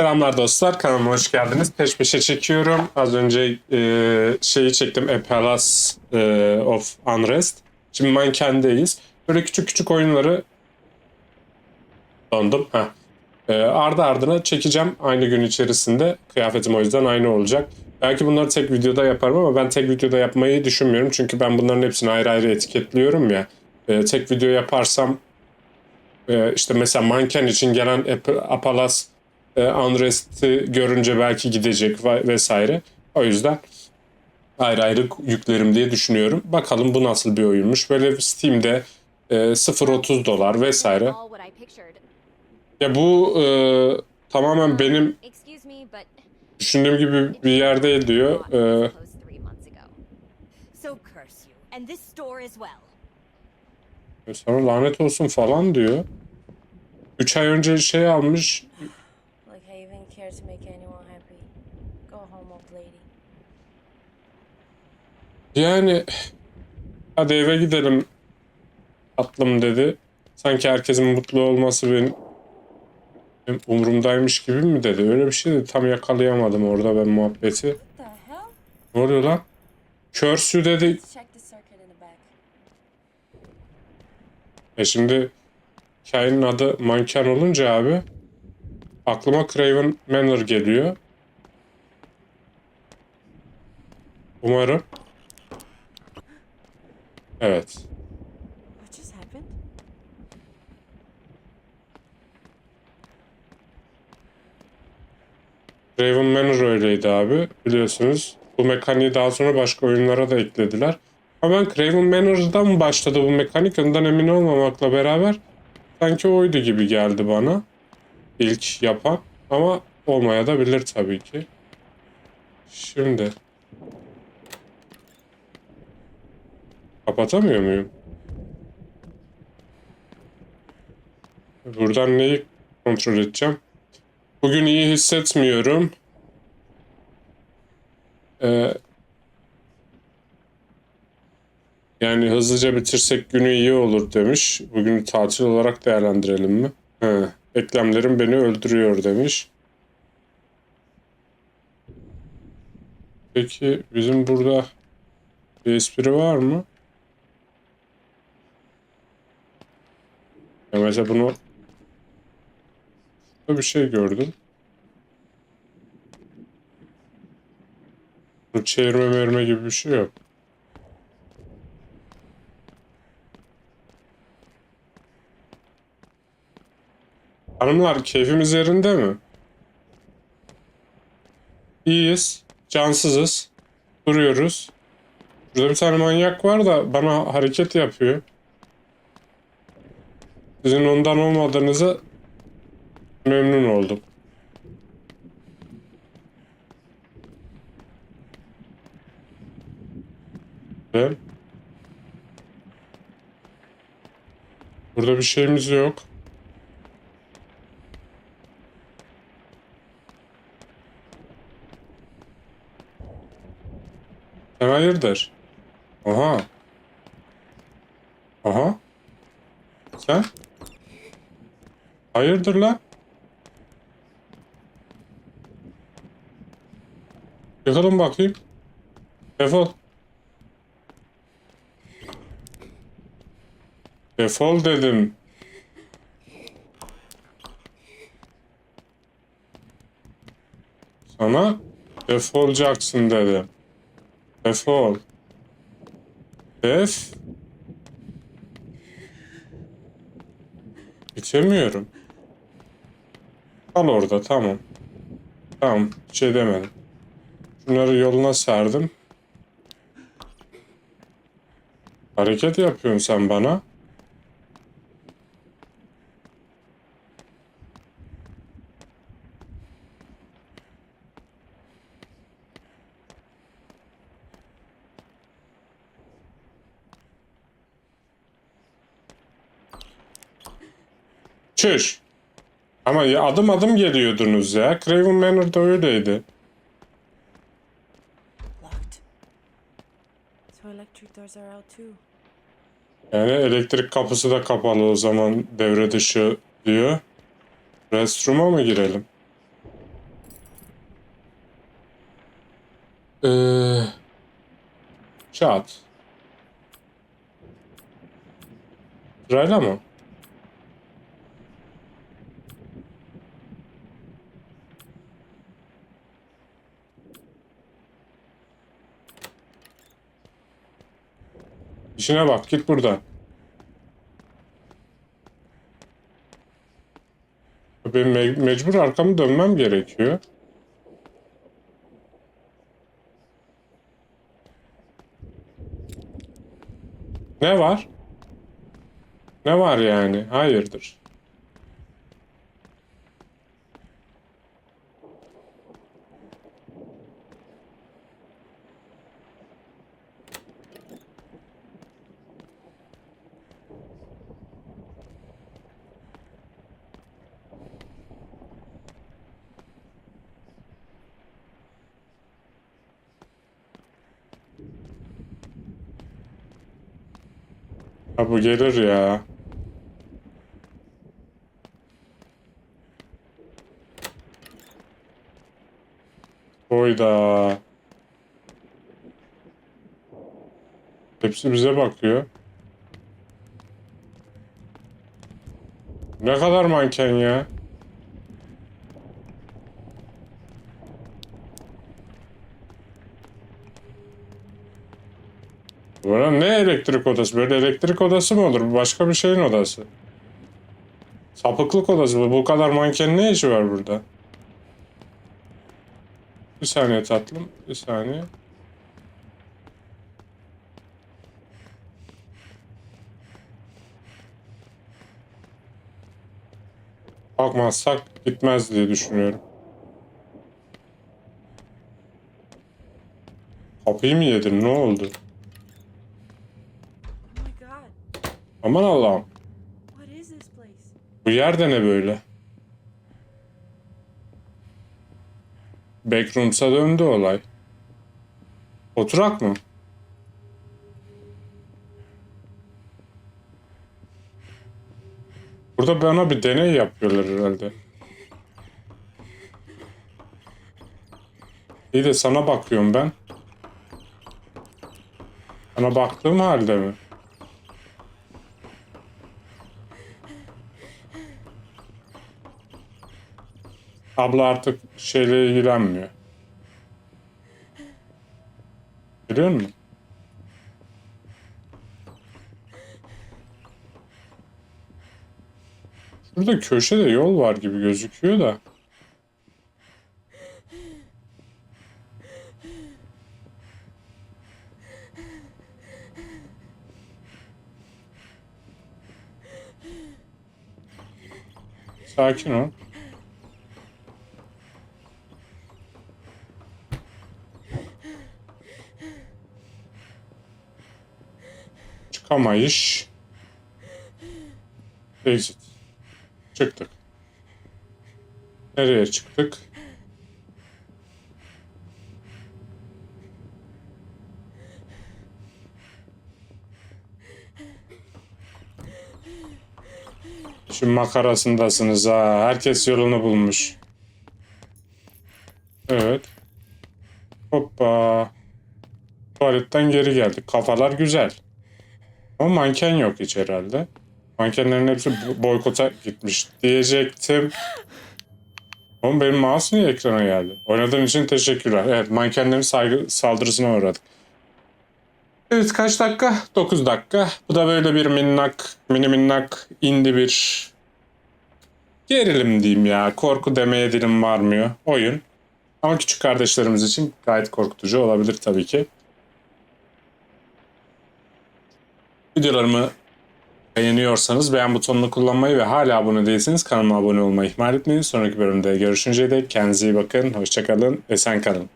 Selamlar dostlar, kanalıma hoş geldiniz. Peş peşe çekiyorum. Az önce e, şeyi çektim, A Palace e, of Unrest. Şimdi Manken'deyiz. Böyle küçük küçük oyunları dondum. Heh. E, ardı ardına çekeceğim aynı gün içerisinde. Kıyafetim o yüzden aynı olacak. Belki bunları tek videoda yaparım ama ben tek videoda yapmayı düşünmüyorum. Çünkü ben bunların hepsini ayrı ayrı etiketliyorum ya. E, tek video yaparsam e, işte mesela manken için gelen Ap- Apalas e, Unrest'i görünce belki gidecek vesaire. O yüzden ayrı ayrı yüklerim diye düşünüyorum. Bakalım bu nasıl bir oyunmuş. Böyle Steam'de e, 0.30 dolar vesaire. Ya bu e, tamamen benim düşündüğüm gibi bir yer değil diyor. E, this post three months ago. So curse you, and this store as well. sonra lanet olsun falan diyor. 3 ay önce şey almış. To make anyone happy. Go home, old lady. Yani hadi eve gidelim tatlım dedi. Sanki herkesin mutlu olması benim, benim umurumdaymış gibi mi dedi. Öyle bir şey de tam yakalayamadım orada ben muhabbeti. Ne oluyor lan? Körsü dedi. E şimdi hikayenin adı manken olunca abi aklıma Craven Manor geliyor. Umarım. Evet. Raven Manor öyleydi abi biliyorsunuz. Bu mekaniği daha sonra başka oyunlara da eklediler. Ama ben Craven Manor'dan mı başladı bu mekanik ondan emin olmamakla beraber sanki oydu gibi geldi bana. İlk yapan ama olmaya da bilir tabii ki. Şimdi kapatamıyor muyum? Buradan neyi kontrol edeceğim? Bugün iyi hissetmiyorum. Ee, yani hızlıca bitirsek günü iyi olur demiş. Bugünü tatil olarak değerlendirelim mi? He, eklemlerim beni öldürüyor demiş. Peki bizim burada bir espri var mı? Ya mesela bunu bir şey gördüm. Çevirme merme gibi bir şey yok. Hanımlar keyfimiz yerinde mi? İyiyiz. Cansızız. Duruyoruz. Burada bir tane manyak var da bana hareket yapıyor. Sizin ondan olmadığınızı Memnun oldum. Ve burada bir şeyimiz yok. Hayırdır? Aha. Aha. Sen? Hayırdır lan? Yıkalım bakayım. Defol. Defol dedim. Sana defolacaksın dedim. Defol. Def. İçemiyorum. Al orada tamam. Tamam bir şey demedim. Şunları yoluna serdim. Hareket yapıyorsun sen bana. Çüş. Ama ya adım adım geliyordunuz ya. Craven Manor'da öyleydi. Yani elektrik kapısı da kapalı o zaman devre dışı diyor. Restroom'a mı girelim? Ee, çat. Sırayla mı? İşine bak git buradan. Benim me- mecbur arkamı dönmem gerekiyor. Ne var? Ne var yani? Hayırdır? Ha bu gelir ya. Oyda. Hepsi bize bakıyor. Ne kadar manken ya. Buna ne elektrik odası? Böyle elektrik odası mı olur? Bu başka bir şeyin odası. Sapıklık odası bu. Bu kadar manken ne işi var burada? Bir saniye tatlım. Bir saniye. Bakmazsak gitmez diye düşünüyorum. Kapıyı mı yedin? Ne oldu? Aman Allah'ım. Bu yer de ne böyle? Backrooms'a döndü olay. Oturak mı? Burada bana bir deney yapıyorlar herhalde. İyi de sana bakıyorum ben. Sana baktığım halde mi? Abla artık şeyle ilgilenmiyor. Biliyor musun? Şurada köşede yol var gibi gözüküyor da. Sakin ol. Çıkamayış. Exit. Çıktık. Nereye çıktık? Şu makarasındasınız ha. Herkes yolunu bulmuş. Evet. Hoppa. Tuvaletten geri geldik. Kafalar güzel. Ama manken yok hiç herhalde. Mankenlerin hepsi bo- boykota gitmiş diyecektim. Oğlum benim mouse niye ekrana geldi? Oynadığın için teşekkürler. Evet mankenlerin saygı saldırısına uğradık. Evet kaç dakika? 9 dakika. Bu da böyle bir minnak, mini minnak, indi bir gerilim diyeyim ya. Korku demeye dilim varmıyor. Oyun. Ama küçük kardeşlerimiz için gayet korkutucu olabilir tabii ki. Videolarımı beğeniyorsanız beğen butonunu kullanmayı ve hala abone değilseniz kanalıma abone olmayı ihmal etmeyin. Sonraki bölümde görüşünceye dek kendinize iyi bakın, hoşçakalın, esen kalın.